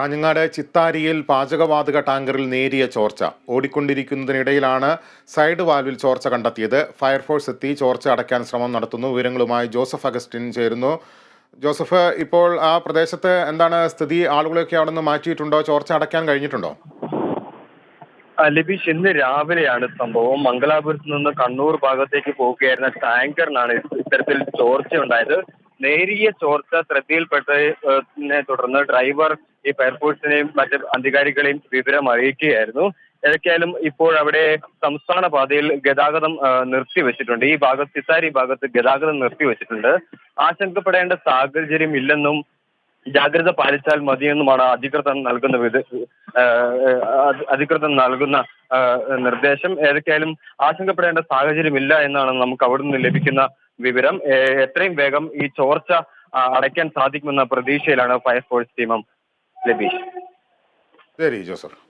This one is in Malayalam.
കാഞ്ഞങ്ങാട് ചിത്താരിയിൽ പാചകവാതക ടാങ്കറിൽ നേരിയ ചോർച്ച. ഓടിക്കൊണ്ടിരിക്കുന്നതിനിടയിലാണ് സൈഡ് വാൽവിൽ ചോർച്ച കണ്ടെത്തിയത്. ഫയർഫോഴ്സ് എത്തി ചോർച്ച അടയ്ക്കാൻ ശ്രമം നടത്തുന്നു. വിവരങ്ങളുമായി ജോസഫ് അഗസ്റ്റിൻ ചേരുന്നു. ജോസഫ് ഇപ്പോൾ ആ പ്രദേശത്ത് എന്താണ് സ്ഥിതി? ആളുകളെയൊക്കെ അവിടെ നിന്ന് മാറ്റിയിട്ടുണ്ടോ? ചോർച്ച അടയ്ക്കാൻ കഴിഞ്ഞിട്ടുണ്ടോ? ലബീഷ് ഇന്ന് രാവിലെയാണ് സംഭവം. മംഗലാപുരത്ത് നിന്ന് കണ്ണൂർ ഭാഗത്തേക്ക് പോവുകയായിരുന്ന ടാങ്കറിനാണ് ഇത്തരത്തിൽ ചോർച്ച ഉണ്ടായത് നേരിയ ചോർച്ച ശ്രദ്ധയിൽപ്പെട്ടതിനെ തുടർന്ന് ഡ്രൈവർ ഈ ഫയർഫോഴ്സിനെയും മറ്റ് അധികാരികളെയും വിവരം അറിയിക്കുകയായിരുന്നു. ഏതൊക്കെയായാലും ഇപ്പോൾ അവിടെ സംസ്ഥാന പാതയിൽ ഗതാഗതം നിർത്തി നിർത്തിവെച്ചിട്ടുണ്ട്. ഈ ഭാഗത്ത് സിസാരി ഭാഗത്ത് ഗതാഗതം നിർത്തിവെച്ചിട്ടുണ്ട്. ആശങ്കപ്പെടേണ്ട സാഹചര്യം ഇല്ലെന്നും ജാഗ്രത പാലിച്ചാൽ മതിയെന്നുമാണ് അധികൃതർ നൽകുന്ന അധികൃതർ നൽകുന്ന നിർദ്ദേശം. ഏതൊക്കെയായാലും ആശങ്കപ്പെടേണ്ട സാഹചര്യമില്ല എന്നാണ് നമുക്ക് അവിടെ നിന്ന് ലഭിക്കുന്ന വിവരം. എത്രയും വേഗം ഈ ചോർച്ച അടയ്ക്കാൻ സാധിക്കുമെന്ന പ്രതീക്ഷയിലാണ് ഫയർഫോഴ്സ് ടീമും ലബീഷ്. ശരി ജോസഫ്.